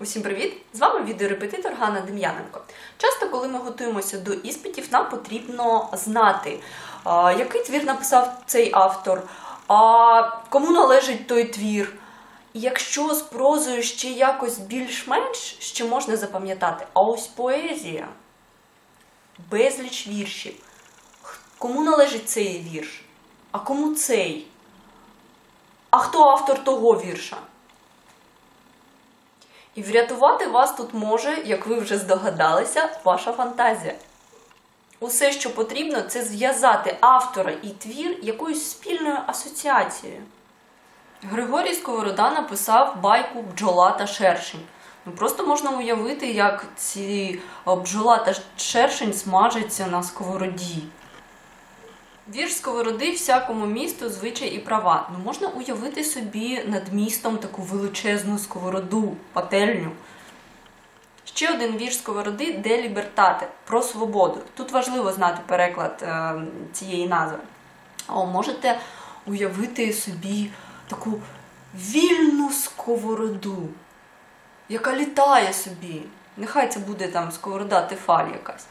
Усім привіт! З вами відеорепетитор Ганна Дем'яненко. Часто, коли ми готуємося до іспитів, нам потрібно знати, який твір написав цей автор, а кому належить той твір. Якщо з прозою ще якось більш-менш ще можна запам'ятати, а ось поезія, безліч віршів. Кому належить цей вірш? А кому цей? А хто автор того вірша? І врятувати вас тут може, як ви вже здогадалися, ваша фантазія. Усе, що потрібно, це зв'язати автора і твір якоюсь спільною асоціацією. Григорій Сковорода написав байку Бджола та шершень. Ну, просто можна уявити, як ці е, бджола та шершень смажаться на сковороді. Вірш сковороди всякому місту, звичай і права. Ну можна уявити собі над містом таку величезну сковороду, пательню. Ще один вірш сковороди де лібертате про свободу. Тут важливо знати переклад е, цієї назви. О, можете уявити собі таку вільну сковороду, яка літає собі. Нехай це буде там сковорода тефаль якась.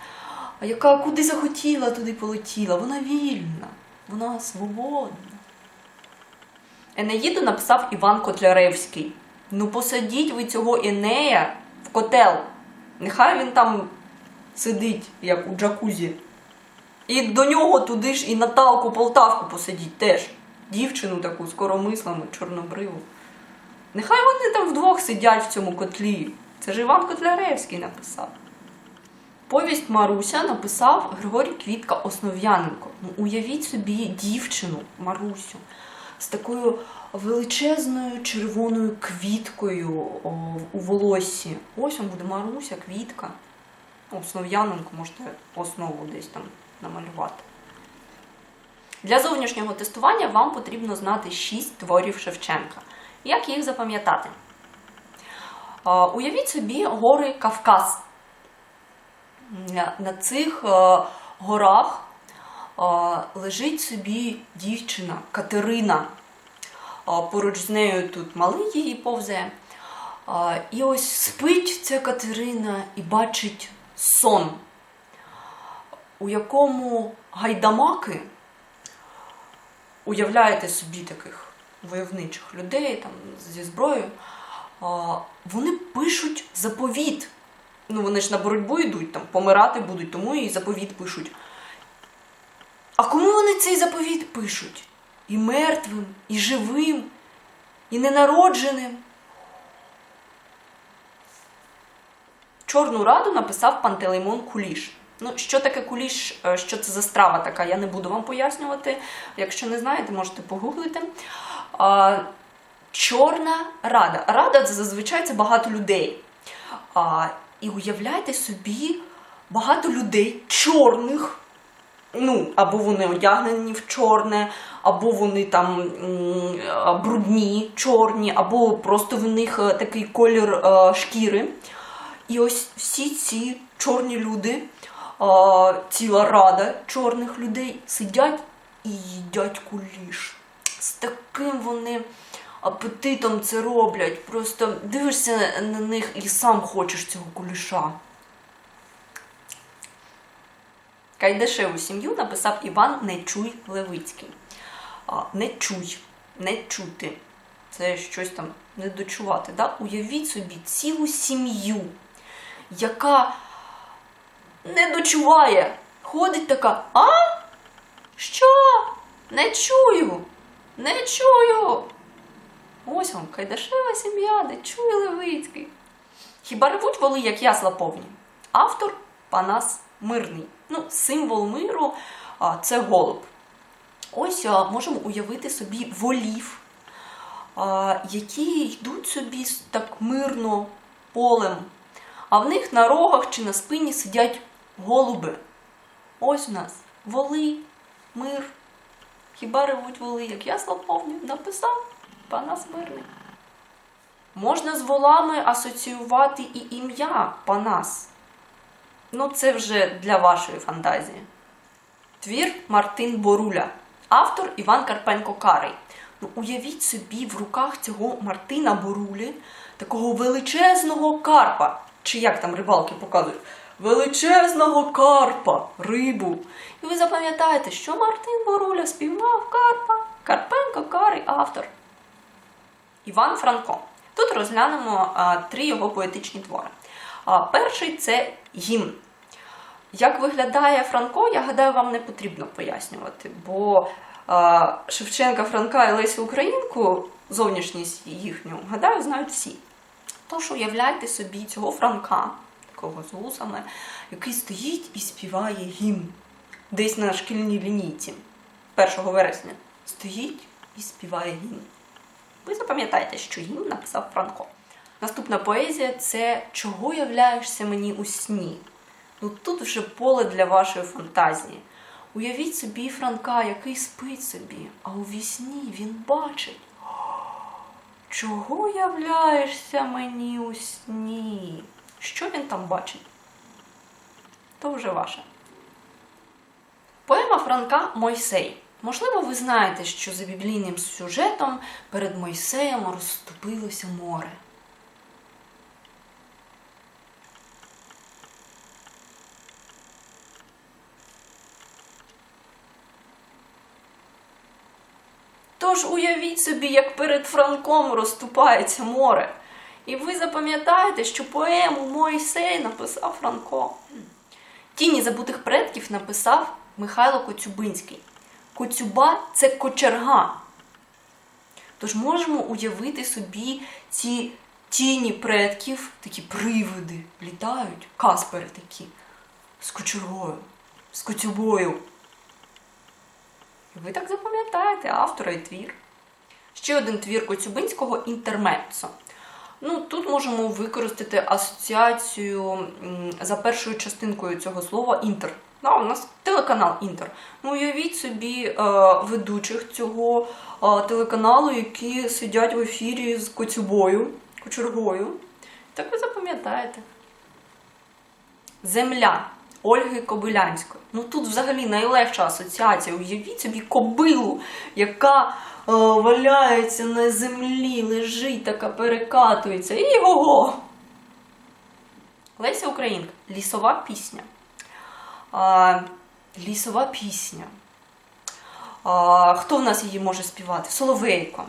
А яка куди захотіла, туди полетіла. Вона вільна, вона свободна. Енеїду написав Іван Котляревський. Ну посадіть ви цього Енея в котел. Нехай він там сидить, як у джакузі. І до нього туди ж і Наталку Полтавку посадіть теж. Дівчину таку скоромислену, чорнобриву. Нехай вони там вдвох сидять в цьому котлі. Це ж Іван Котляревський написав. Повість Маруся написав Григорій Квітка Основ'яненко. Ну, уявіть собі дівчину Марусю з такою величезною червоною квіткою о, у волоссі. Ось вам буде Маруся, квітка. Основ'яненко можете основу десь там намалювати. Для зовнішнього тестування вам потрібно знати 6 творів Шевченка. Як їх запам'ятати? Уявіть собі гори Кавказ. На- цих е, горах е, лежить собі дівчина Катерина. Поруч з нею тут малий її повзає. І ось спить ця Катерина і бачить сон, у якому гайдамаки, уявляєте собі таких войовничих людей там, зі зброєю, вони пишуть заповіт. Ну, вони ж на боротьбу йдуть, там, помирати будуть, тому і заповіт пишуть. А кому вони цей заповіт пишуть? І мертвим, і живим, і ненародженим. Чорну раду написав Пантелеймон Куліш. Ну, що таке куліш, е, що це за страва така, я не буду вам пояснювати. Якщо не знаєте, можете погуглити. Чорна рада. Рада це зазвичай це багато людей. І уявляйте собі багато людей чорних. Ну, або вони одягнені в чорне, або вони там брудні, чорні, або просто в них е, такий колір е, шкіри. І ось всі ці чорні люди, ціла рада чорних людей сидять і їдять куліш. З таким вони апетитом це роблять. Просто дивишся на них і сам хочеш цього куліша. Кайдашеву сім'ю написав Іван Нечуй Левицький. А, не чуй, не чути. Це щось там не дочувати. Да? Уявіть собі цілу сім'ю, яка не дочуває. Ходить така, а? Що? Не чую, не чую. Ось вам Кайдашева сім'я, де чує Левицький. Хіба ревуть воли, як ясла повні? Автор Панас Мирний. Ну, символ миру це голуб. Ось можемо уявити собі волів, які йдуть собі так мирно полем, а в них на рогах чи на спині сидять голуби. Ось у нас воли, мир. Хіба ревуть воли, як ясла повні? Написав Панас Мирний. Можна з волами асоціювати і ім'я Панас. Ну, це вже для вашої фантазії. Твір Мартин Боруля. Автор Іван Карпенко Карий. Ну, уявіть собі в руках цього Мартина Борулі такого величезного карпа. Чи як там рибалки показують? Величезного карпа, рибу. І ви запам'ятаєте, що Мартин Боруля спіймав карпа. Карпенко Карий автор. Іван Франко. Тут розглянемо три його поетичні твори. Перший це гімн. Як виглядає Франко, я гадаю, вам не потрібно пояснювати, бо Шевченка, Франка і Лесю Українку, зовнішність їхню, гадаю, знають всі. Тож уявляйте собі цього Франка, такого з вусами, який стоїть і співає гімн десь на шкільній лінійці 1 вересня. Стоїть і співає гімн. Ви запам'ятаєте, що гімн написав Франко. Наступна поезія це Чого являєшся мені у сні? Ну тут вже поле для вашої фантазії. Уявіть собі Франка, який спить собі, а у вісні він бачить. Чого являєшся мені у сні? Що він там бачить? То вже ваше. Поема Франка Мойсей. Можливо, ви знаєте, що за біблійним сюжетом перед Мойсеєм розступилося море. Тож уявіть собі, як перед Франком розступається море. І ви запам'ятаєте, що поему Мойсей написав Франко. Тіні забутих предків написав Михайло Коцюбинський. Коцюба це кочерга. Тож можемо уявити собі ці тіні предків, такі привиди, літають, каспери такі, з кочергою, з коцюбою. Ви так запам'ятаєте автора і твір. Ще один твір Коцюбинського інтермеццо. Ну, тут можемо використати асоціацію за першою частинкою цього слова інтер. Да, у нас телеканал Інтер. Ну, уявіть собі е, ведучих цього е, телеканалу, які сидять в ефірі з коцюбою, кочергою. Так ви запам'ятаєте. Земля Ольги Кобилянської. Ну тут взагалі найлегша асоціація. Уявіть собі кобилу, яка е, валяється на землі, лежить, така перекатується. І го Леся Українка. Лісова пісня. Лісова пісня. Хто в нас її може співати? Соловейко.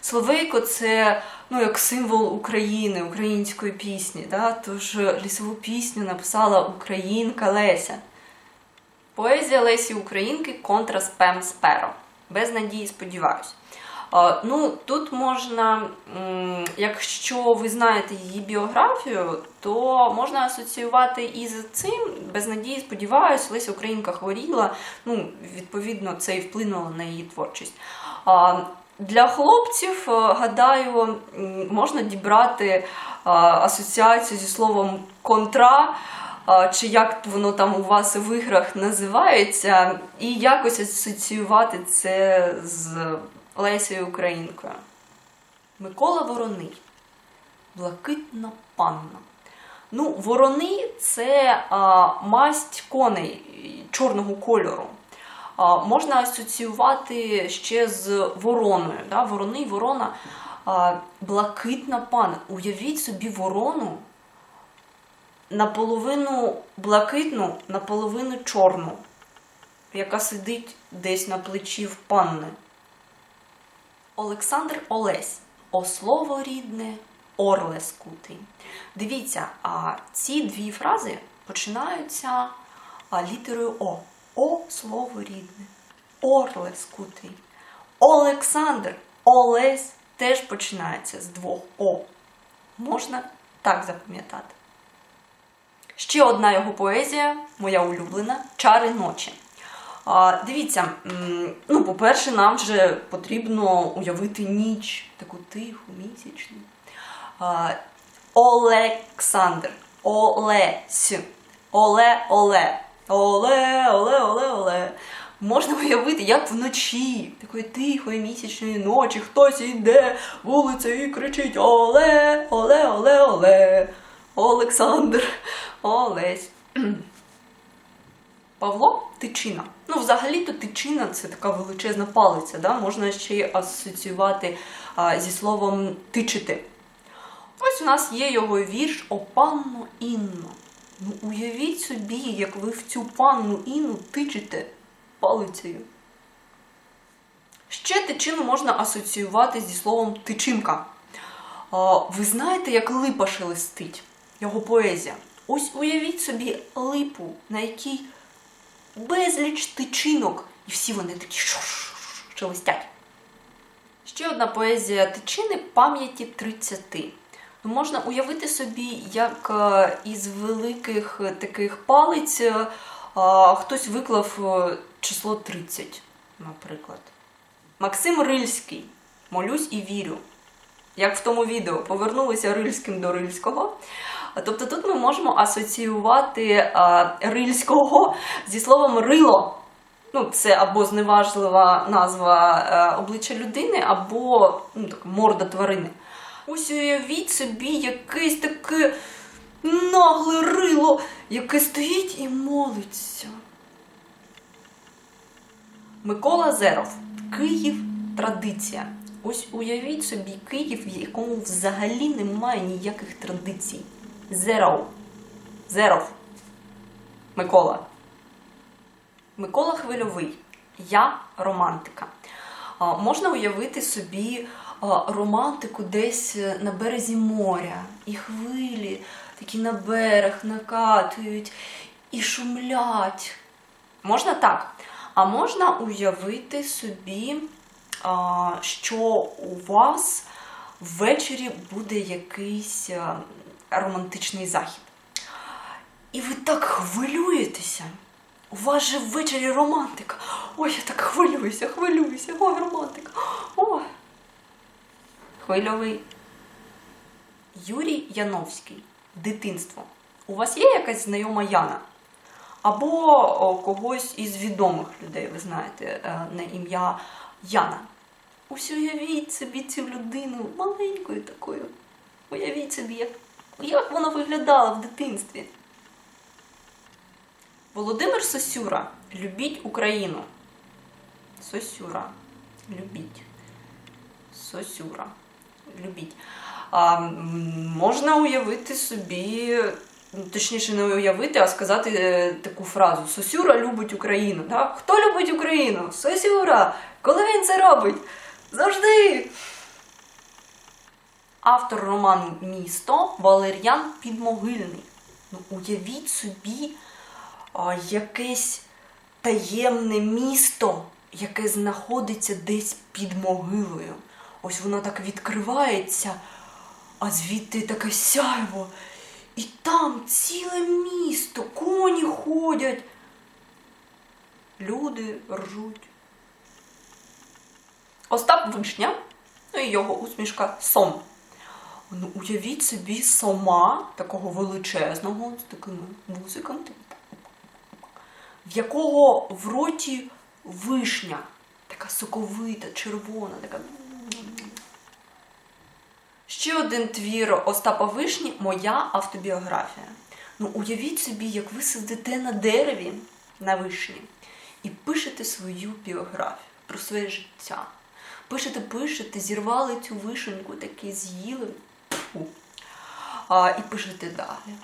Соловейко це ну, як символ України, української пісні. Да? Тож лісову пісню написала українка Леся. Поезія Лесі Українки контра спем сперо. Без надії, сподіваюсь. Ну, тут можна, якщо ви знаєте її біографію, то можна асоціювати із цим. Без надії, сподіваюсь, Леся Українка хворіла. Ну, відповідно, це і вплинуло на її творчість. Для хлопців, е, гадаю, можна дібрати е, асоціацію зі словом контра, е, чи як воно там у вас в іграх називається, і якось асоціювати це з Лесею Українкою. Микола Вороний. Блакитна панна. Ну, ворони це а, масть коней чорного кольору. А, можна асоціювати ще з вороною. Да? Ворони ворона а, блакитна панна. Уявіть собі ворону наполовину блакитну, наполовину чорну, яка сидить десь на плечі в панни. Олександр Олесь. О слово рідне, орле скутий. Дивіться, а ці дві фрази починаються літерою О. О слово рідне, орле скутий. Олександр, Олесь теж починається з двох О. Можна так запам'ятати. Ще одна його поезія, моя улюблена Чари ночі. Дивіться, ну, по-перше, нам вже потрібно уявити ніч, таку тиху, місячну. Олександр, Олесь, Оле, Оле, Оле, Оле, Оле, Оле. Можна уявити, як вночі, такої тихої місячної ночі, хтось йде вулицею і кричить Оле, Оле, Оле, Оле, Олександр, Олесь. Павло Тичина. Ну, взагалі-то тичина це така величезна палиця, да? можна ще й асоціювати а, зі словом тичити. Ось у нас є його вірш о панну Інну. Ну, уявіть собі, як ви в цю панну Інну тичете палицею. Ще тичину можна асоціювати зі словом тичинка. А, ви знаєте, як липа шелестить, його поезія. Ось уявіть собі липу, на якій безліч тичинок, і всі вони такі шелестять. Ще одна поезія тичини пам'яті 30. Ну, Можна уявити собі, як е, із великих таких палиць е, хтось виклав е, число 30, наприклад. Максим Рильський. Молюсь і вірю. Як в тому відео, повернулися Рильським до Рильського. Тобто тут ми можемо асоціювати е, Рильського зі словом рило. Ну, це або зневажлива назва е, обличчя людини, або ну, так, морда тварини. Ось уявіть собі якесь таке нагле рило, яке стоїть і молиться. Микола Зеров. Київ традиція. Ось уявіть собі Київ, в якому взагалі немає ніяких традицій. Зеров. Зеров. Микола. Микола Хвильовий. Я романтика. Можна уявити собі романтику десь е, на березі моря. І хвилі такі на берег накатують і шумлять. Можна так. А можна уявити собі, що у вас ввечері буде якийсь а, романтичний захід. І ви так хвилюєтеся. У вас же ввечері романтика. Ой, я так хвилююся, хвилююся. Ой, романтика. Ой. Хвильовий. Юрій Яновський. Дитинство. У вас є якась знайома Яна? Або когось із відомих людей, ви знаєте, е, на ім'я Яна. Ось уявіть собі цю людину маленькою такою. Уявіть собі, як, як вона виглядала в дитинстві. Володимир Сосюра. Любіть Україну. Сосюра. Любіть. Сосюра. Любіть. А, можна уявити собі, ну, точніше, не уявити, а сказати е, таку фразу: Сосюра любить Україну. Да? Хто любить Україну? Сосюра! Коли він це робить? Завжди! Автор роману Місто Валер'ян Підмогильний. Ну, уявіть собі а, якесь таємне місто, яке знаходиться десь під могилою. Ось воно так відкривається, а звідти таке сяйво. І там ціле місто, коні ходять. Люди ржуть. Остап Вишня, ну і його усмішка Сом. Ну, уявіть собі сома такого величезного, з такими вузиками, в якого в роті вишня, така соковита, червона, така. Ще один твір Остапа Вишні Моя автобіографія. Ну, уявіть собі, як ви сидите на дереві на вишні і пишете свою біографію про своє життя. Пишете, пишете, зірвали цю вишеньку, таки з'їли. Фу. А, і пишете далі.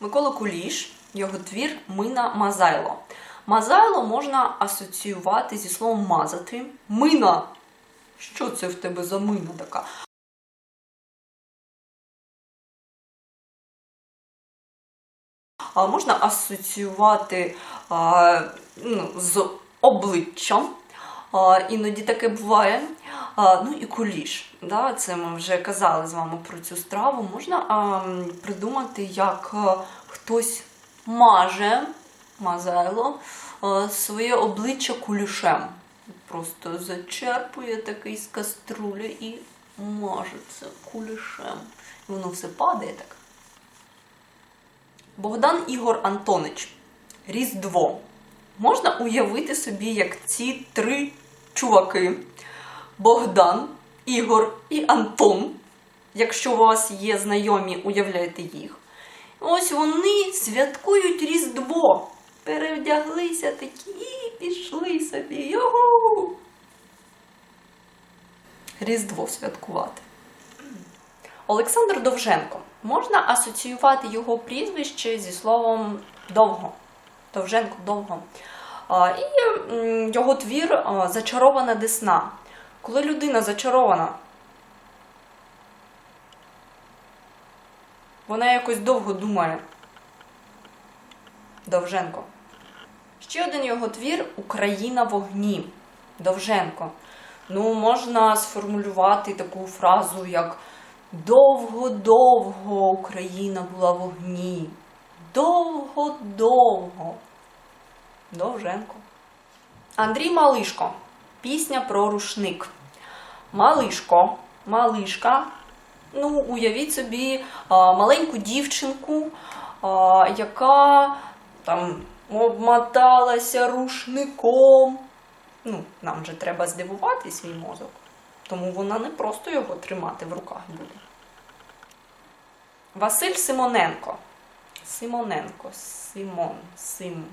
Микола Куліш, його твір Мина Мазайло. Мазайло можна асоціювати зі словом мазати. Мина. Що це в тебе за мина така? А можна асоціювати а, ну, з обличчям. Іноді таке буває. Ну і куліш. Да? Це ми вже казали з вами про цю страву. Можна придумати, як хтось маже мазайло своє обличчя кулішем. Просто зачерпує такий з каструлі і маже кулішем. І воно все падає так. Богдан Ігор Антонич. Різдво. Можна уявити собі, як ці три чуваки: Богдан, Ігор і Антон. Якщо у вас є знайомі, уявляйте їх. Ось вони святкують Різдво. Перевдяглися такі і пішли собі. Йогу! Різдво святкувати. Олександр Довженко. Можна асоціювати його прізвище зі словом довго. Довженко довго. І його твір Зачарована десна. Коли людина зачарована, вона якось довго думає. Довженко. Ще один його твір Україна вогні. Довженко. Ну, можна сформулювати таку фразу, як Довго-довго Україна була в вогні. Довго-довго. Довженко. Андрій Малишко. Пісня про рушник. Малишко, малишка. Ну, уявіть собі маленьку дівчинку, яка там обмоталася рушником. Ну, нам же треба здивувати свій мозок. Тому вона не просто його тримати в руках буде. Василь Симоненко. Симоненко. Симон. Сим.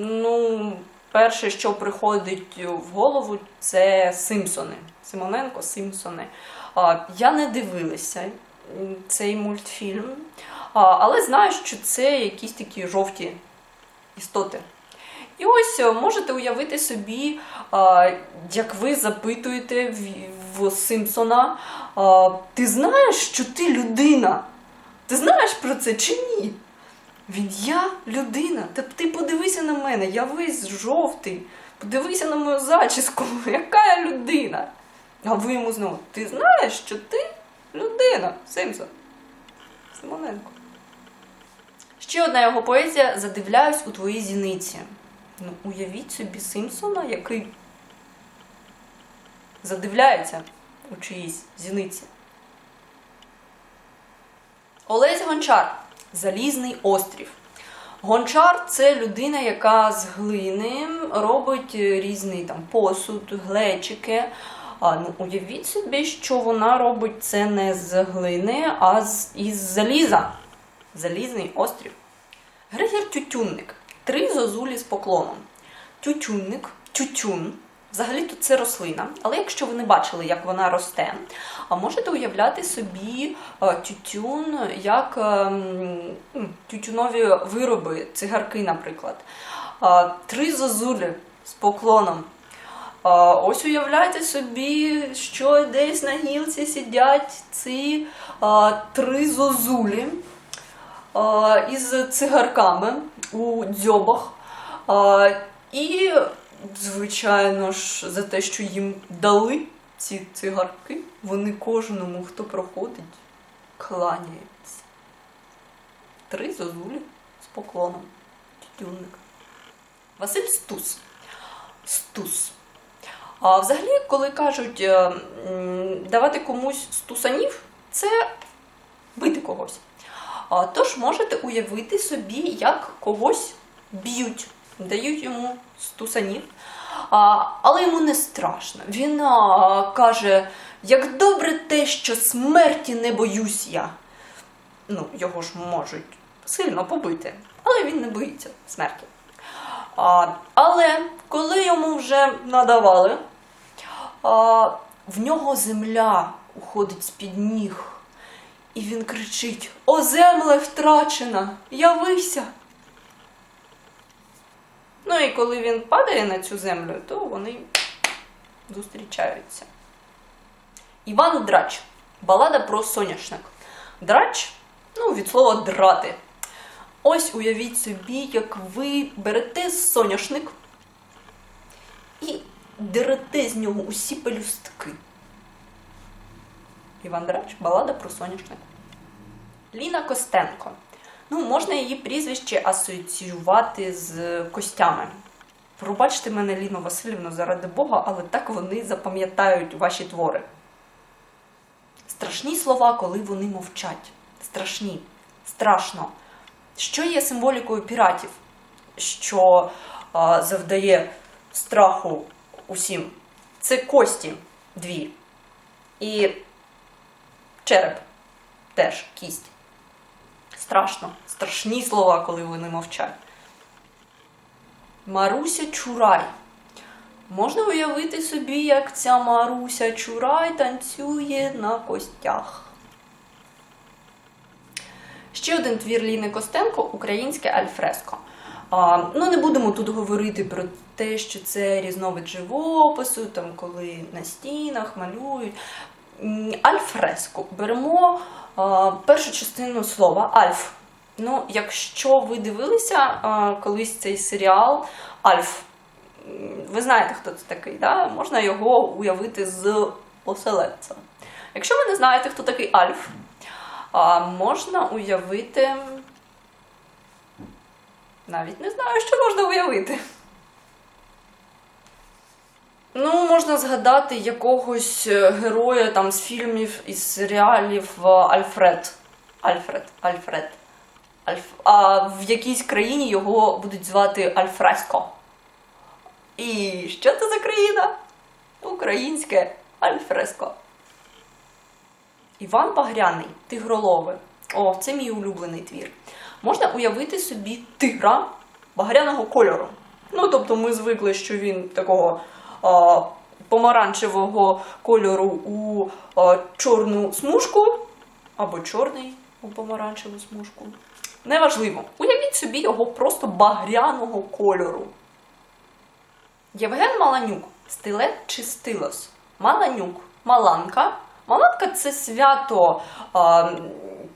Ну, перше, що приходить в голову, це Симпсони. Симоненко, Симпсони. Я не дивилася цей мультфільм, але знаю, що це якісь такі жовті істоти. І ось е, можете уявити собі, як ви запитуєте в- в Симпсона, ти знаєш, що ти людина? Ти знаєш про це чи ні? Він я людина. Та ти подивися на мене, я весь жовтий. Подивися на мою зачіску, яка я людина. А ви йому знову, ти знаєш, що ти людина, Симпсон. Симоненко. Ще одна його поезія Задивляюсь у твої зіниці. Ну, уявіть собі Симпсона, який задивляється у чиїсь зіниці. Олесь Гончар Залізний острів. Гончар це людина, яка з глини робить е, різний там посуд, глечики. А, ну, уявіть собі, що вона робить це не з глини, а з, із заліза. Залізний острів. Григір Тютюнник. Три зозулі з поклоном. Тютюнник, тютюн. Взагалі-то це рослина, але якщо ви не бачили, як вона росте, можете уявляти собі е, тютюн як ем, тютюнові вироби, цигарки, наприклад. Три зозулі з поклоном. Ось уявляйте собі, що десь на гілці сидять ці а, три зозулі із цигарками у дзьобах. І, звичайно ж, за те, що їм дали ці цигарки, вони кожному, хто проходить, кланяються. Три зозулі з поклоном. Тютюнник. Василь Стус. Стус. А взагалі, коли кажуть е, давати комусь стусанів, це бити когось. Тож можете уявити собі, як когось б'ють, дають йому стусанів, але йому не страшно. Він каже, як добре те, що смерті не боюсь я. Ну, його ж можуть сильно побити, але він не боїться смерті. А, але коли йому вже надавали, а, в нього земля уходить з-під ніг. І він кричить: О, земле втрачена! Явися! Ну і коли він падає на цю землю, то вони зустрічаються. Іван Драч. Балада про соняшник. Драч, ну, від слова драти. Ось уявіть собі, як ви берете соняшник і дерете з нього усі пелюстки. Іван Драч, балада про соняшник. Ліна Костенко. Ну, можна її прізвище асоціювати з костями. Пробачте мене, Ліно Васильівно, заради Бога, але так вони запам'ятають ваші твори. Страшні слова, коли вони мовчать. Страшні, страшно. Що є символікою піратів, що а, завдає страху усім? Це кості дві. І череп теж кість. Страшно. Страшні слова, коли вони мовчать. Маруся Чурай. Можна уявити собі, як ця Маруся Чурай танцює на костях. Ще один твір Ліни Костенко українське альфреско. А, ну, не будемо тут говорити про те, що це різновид живопису, там, коли на стінах малюють. Альфреско. Беремо а, першу частину слова альф. Ну, якщо ви дивилися а, колись цей серіал Альф, ви знаєте, хто це такий, да? можна його уявити з оселедцем. Якщо ви не знаєте, хто такий Альф, можна уявити. Навіть не знаю, що можна уявити. Ну, можна згадати якогось е, героя там з фільмів із серіалів е, Альфред. Альфред, Альфред. Альф... А в якійсь країні його будуть звати Альфреско. І що це за країна? Українське Альфреско. Іван Багряний, тигролови. О, це мій улюблений твір. Можна уявити собі тигра багряного кольору. Ну, тобто ми звикли, що він такого помаранчевого кольору у чорну смужку, або чорний у помаранчеву смужку. Неважливо. Уявіть собі його просто багряного кольору. Євген Маланюк. Стилет чи стилос? Маланюк. Маланка. Маланка це свято а,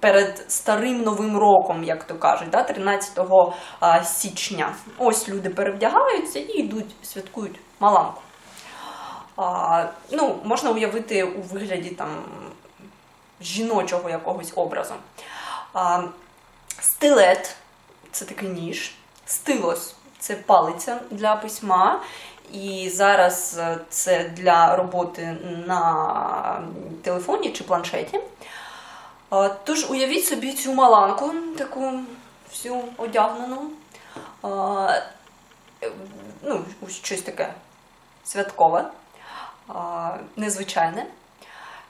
перед старим новим роком, як то кажуть, да, 13 а, січня. Ось люди перевдягаються і йдуть, святкують Маланку. А, ну, можна уявити у вигляді там жіночого якогось образу. А, стилет це такий ніж. Стилос це палиця для письма. І зараз е, це для роботи на телефоні чи планшеті. Тож уявіть собі цю маланку, таку всю одягнену. Е, Ну, щось таке святкове, незвичайне.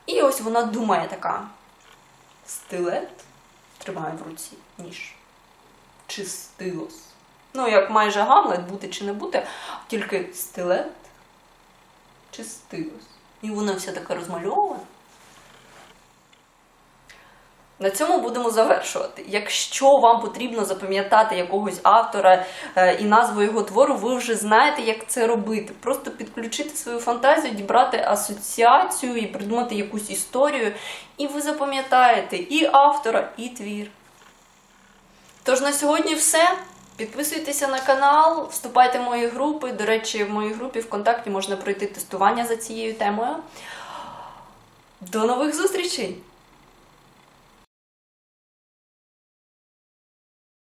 І ось вона думає така: стилет тримає в руці ніж. Чи стилос. Ну, як майже Гамлет, бути чи не бути, тільки стилет чи стилос. І вона вся така розмальована. На цьому будемо завершувати. Якщо вам потрібно запам'ятати якогось автора е, і назву його твору, ви вже знаєте, як це робити. Просто підключити свою фантазію, дібрати асоціацію і придумати якусь історію, і ви запам'ятаєте і автора, і твір. Тож на сьогодні все. Підписуйтеся на канал, вступайте в мої групи. До речі, в моїй групі ВКонтакті можна пройти тестування за цією темою. До нових зустрічей!